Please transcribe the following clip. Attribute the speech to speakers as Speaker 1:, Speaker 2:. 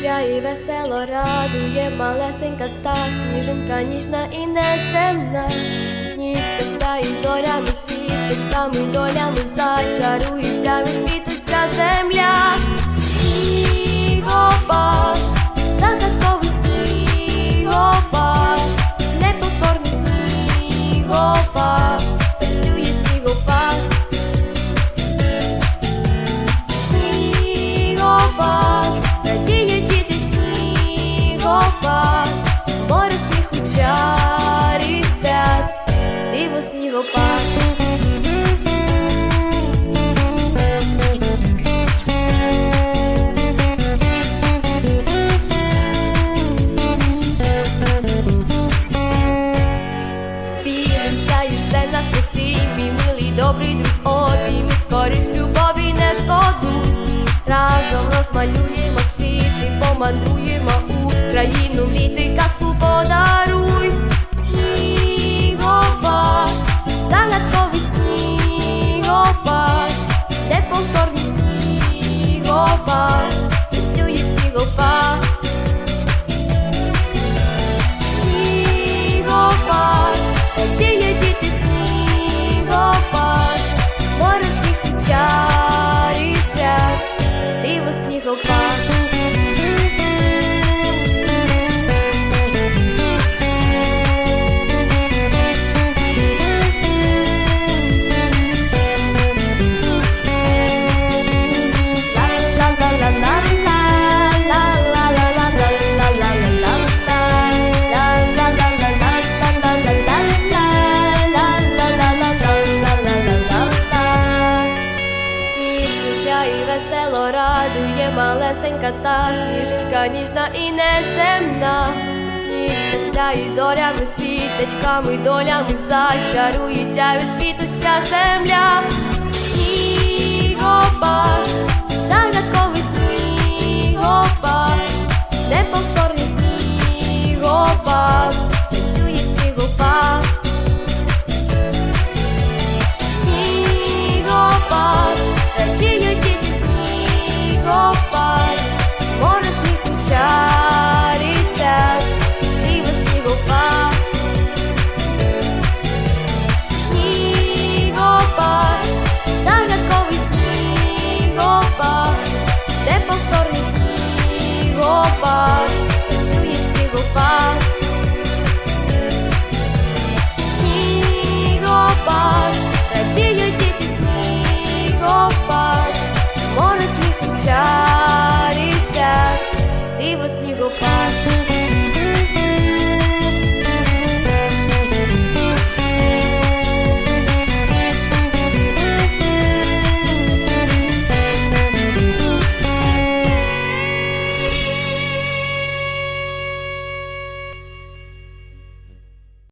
Speaker 1: кружляє весело радує малесенька та сніжинка ніжна і неземна. Ніжся і зорями, світочками, долями зачаруються від світу вся земля. Білим сяє все на круті, мій милий добрий друг обійми, скоріш любові не шкодуй. Разом розмалюємо світ і помандруємо у країну мрійти казку подаруй. Снігопад, загадковий снігопад, неповторний снігопад, малесенька та сніжинка ніжна і неземна. ніжка сяє зорями, світочками, долями зачарується від світу вся земля. Снігопад,